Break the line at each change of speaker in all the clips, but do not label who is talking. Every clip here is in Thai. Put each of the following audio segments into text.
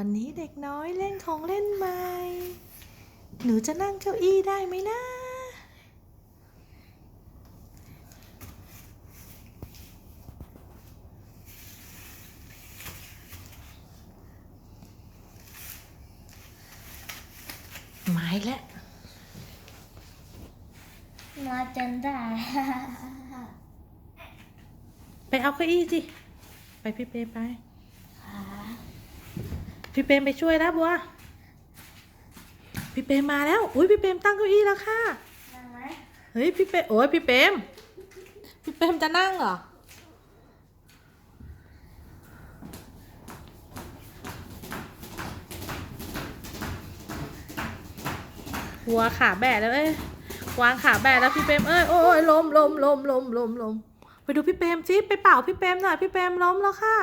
วันนี้เด็กน้อยเล่นของเล่นใหม่ หนูจะนั่งเก้าอี้ได้ไหมนะ ไม้แล้ว
มาจนได้
ไปเอาเก้าอี้สิ ไปพี่เปรมไป พี่เปรมไปช่วยแล้วบัว พี่เปรมมาแล้ว อุ้ยพี่เปรมตั้งเก้าอี้แล้วค่ะ
นั่งไหม
เฮ้ยพี่เปรมโอ้ยพี่เปรมพี่เปรมจะนั่งเหรอ หัวขาแบะแล้วเอ้ยวางขาแบะแล้วพี่เปรมเอ้ยโอ้ยล้มล้มล้มล้มล้มล้มไปดูพี่เปรมสิไปเป่าพี่เปรมหน่อยพี่เปรมล้มแล้วค่ะ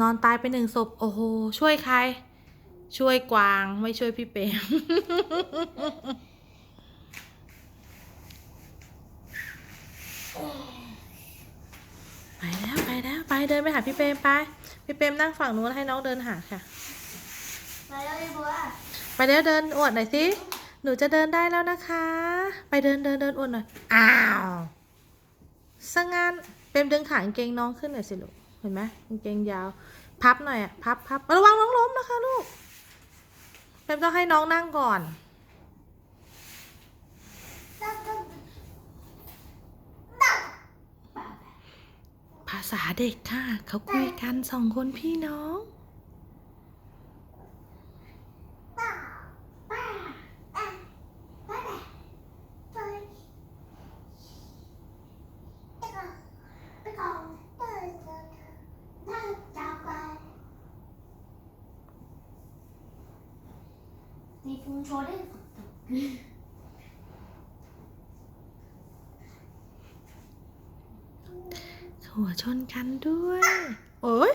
นอนตายไปหนึ่งศพ โอ้โห ช่วยใคร ช่วยกวาง ไม่ช่วยพี่เปรมไปแล้วไปแล้ว ไปเดินไปหาพี่เปรมไป พี่เปรมนั่งฝั่งนู้นให้น้องเดินหาค่ะ
มาแล้วไอ้บัว
ไปเดี๋ยวเดินอวดหน่อยสิ หนูจะเดินได้แล้วนะคะ ไปเดินเดินเดินอวดหน่อย อ้าวสงานเปรมดึงขากางเกงน้องขึ้นหน่อยสิลูก เห็นไหมกางเกงยาว พับหน่อยอะพับพับระวังน้องล้มนะคะลูกเปรมต้องให้น้องนั่งก่อนภาษาเด็กค่ะ เขาคุยกันสองคนพี่น้อง
ตีพุงโชว์ได้ฝนตก
หัวชนกันด้วย โอ้ย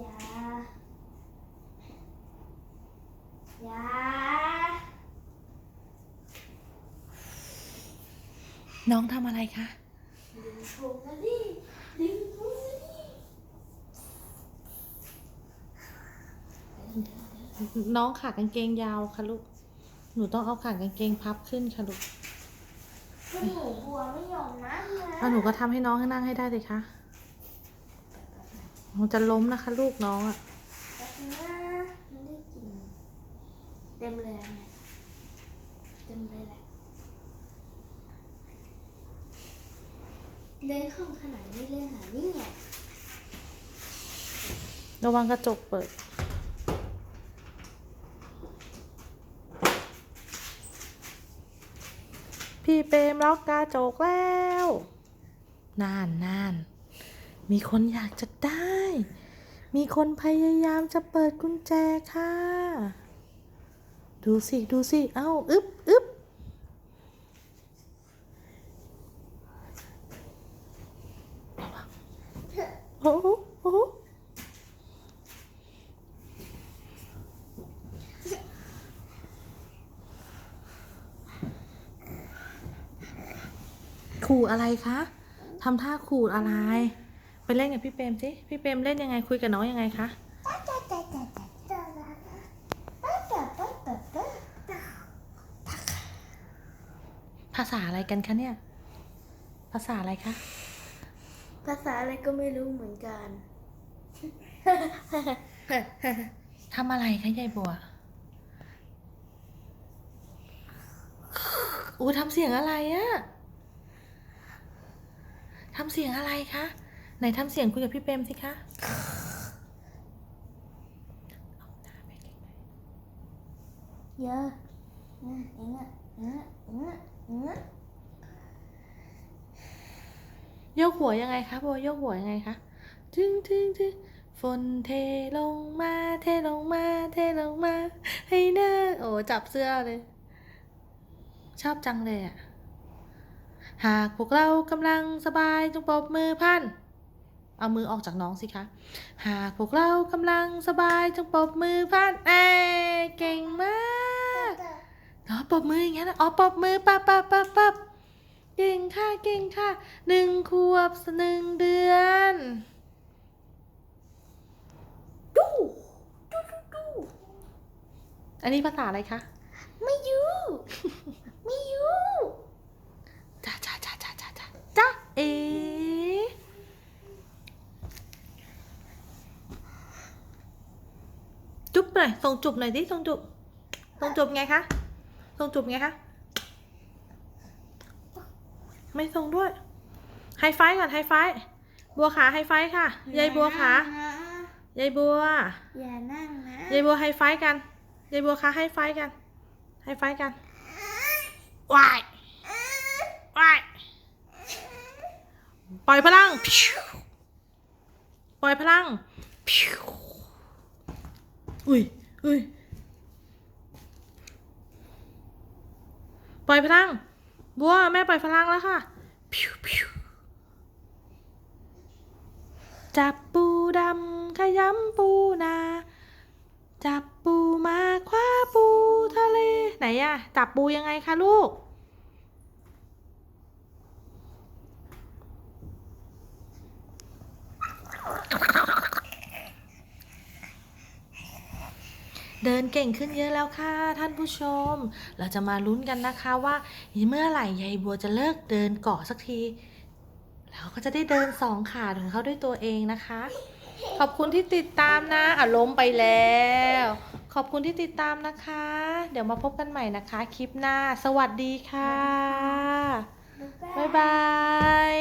อย่าอ ย่า
น้องทำอะไรคะ
ดึงพุงกันดิดึงพุงกันดิ
น้องขากางเกงยาวค่ะลูก หนูต้องเอาขากางเกงพับขึ้นค่ะลูก
ก็หนูบัวไม่ยอมนั่งนะ
เอาหนูก็ทำให้น้องให้นั่งให้ได้เลยค่ะมันจะล้มนะคะ ลูกน้องอะ
แป๊บนึงนะไม่ได้กิน เต็มเลยอะเนี่ยเต็มเลยแหละเล่นห้องขนาดนี้เล่นหานี่ไง
ระวังกระจกเปิด พี่เปรมล็อกกระจกแล้ว นานนานมีคนอยากจะได้ มีคนพยายามจะเปิดกุญแจค่ะ ดูสิ ดูสิ เอ้าอึ๊บอึ๊บโอ้โหโอ้โหขู่อะไรคะ ทำท่าขู่อะไร ไปเล่นกับพี่เปรมสิ พี่เปรมเล่นยังไง คุยกับน้องยังไงคะ ษาอะไรกันคะเนี่ย ภาษาอะไรคะ
ภาษาอะไรก็ไม่รู้เหมือนกัน
ทำอะไรคะยายบัว อู้ทำเสียงอะไรอะทำเสียงอะไรคะ ไหนทำเสียงคุยกับพี่เปรมสิคะเอาหน้าไปใกล้
เยอะ
ยกหัวยังไงคะโบโยกหัวยังไงคะจึงจึงจึงฝนเทลงมาเทลงมาเทลงมา ให้หน้าโอ้จับเสื้อเลย ชอบจังเลยอะหากพวกเรากำลังสบายจงปรบมือพัน เอามือออกจากน้องสิคะ หากพวกเรากำลังสบายจงปรบมือพันเอ้เก่งมาก อ๋อปรบมืออย่างนี้นะอ๋อปรบมือปับปับปับปับเก่งค่ะเก่งค่ะหนึ่งขวบหนึ่งเดือน
ดูดูดูดู
อันนี้ภาษาอะไรคะ
ไม่อยู่ไม่อยู่
จ้าจ้าจ้าจ้าจ้าจ้าจ้าเอจุ๊บหน่อยส่งจุบหน่อยดิส่งจุบส่งจุบไงคะ ส่งจุบไงคะ ไม่ส่งด้วย ไฮไฟว์ก่อนไฮไฟว์บัวขาไฮไฟว์ค่ะ ยายบัวขายายบัว
อย่านั่งนะ
ยายบัวไฮไฟว์กัน ยายบัวขาไฮไฟว์กัน ไฮไฟว์กันวายวาย ปล่อยพลังพิวปล่อยพลังพิวอุ้ยอุ้ย ปล่อยพลัง บัวแม่ปล่อยพลังแล้วค่ะพิวพิวจับปูดำขยำปูนา จับปูมาคว้าปูทะเล ไหนอะจับปูยังไงคะลูก เดินเก่งขึ้นเยอะแล้วค่ะท่านผู้ชม เราจะมาลุ้นกันนะคะว่าเมื่อไหร่ยายบัวจะเลิกเดินเกาะสักทีแล้วก็จะได้เดินสองขาของเขาด้วยตัวเองนะคะ ขอบคุณที่ติดตามนะอะล้มไปแล้ว ขอบคุณที่ติดตามนะคะ เดี๋ยวมาพบกันใหม่นะคะ คลิปหน้า สวัสดีค่ะ บ๊ายบาย